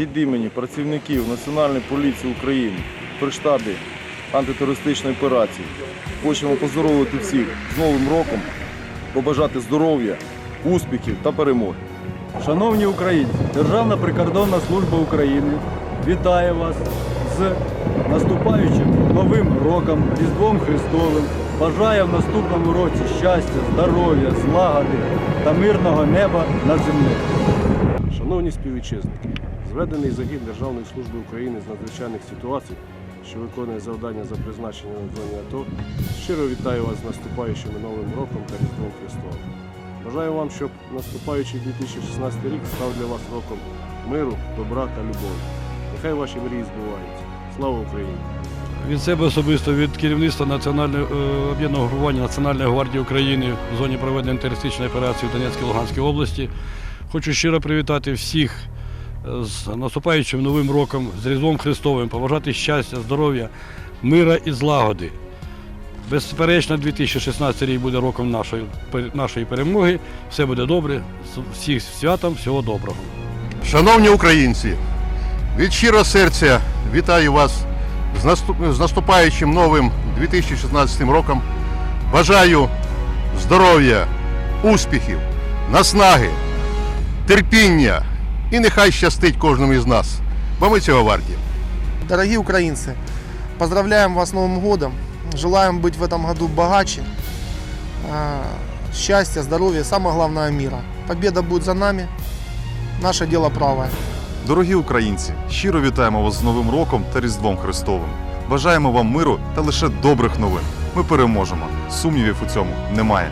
від імені працівників Національної поліції України при штабі антитерористичної операції хочемо поздоровити всіх з Новим роком, побажати здоров'я, успіхів та перемоги. Шановні українці, Державна прикордонна служба України вітає вас з наступаючим новим роком, Різдвом Христовим. Бажає в наступному році щастя, здоров'я, злагоди та мирного неба над землею. Шановні співвітчизники, зведений загін Державної служби України з надзвичайних ситуацій, що виконує завдання за призначенням в зоні АТО, щиро вітаю вас з наступаючим Новим роком та Різдвом Христовим. Бажаю вам, щоб наступаючий 2016 рік став для вас роком миру, добра та любові. Нехай ваші мрії збуваються. Слава Україні! Від себе особисто від керівництва Національного е, об'єднаного групування Національної гвардії України в зоні проведення антитерористичної операції в Донецькій Луганській області. Хочу щиро привітати всіх з наступаючим новим роком, з Різдвом Христовим, побажати щастя, здоров'я, мира і злагоди. Безперечно, 2016 рік буде роком нашої, нашої перемоги. Все буде добре. Всіх святом, всього доброго. Шановні українці, від щирого серця вітаю вас з наступ- з наступаючим новим 2016 роком. Бажаю здоров'я, успіхів, наснаги, терпіння і нехай щастить кожному із нас, бо ми цього варті. Дорогие украинцы, поздравляем вас с Новым годом. Желаем быть в этом году богаче, э, счастья, здоровья, самое главное мира. Победа будет за нами. Наше дело правое. Дорогі українці, щиро вітаємо вас з Новим роком та Різдвом Христовим. Бажаємо вам миру та лише добрих новин. Ми переможемо. Сумнівів у цьому немає.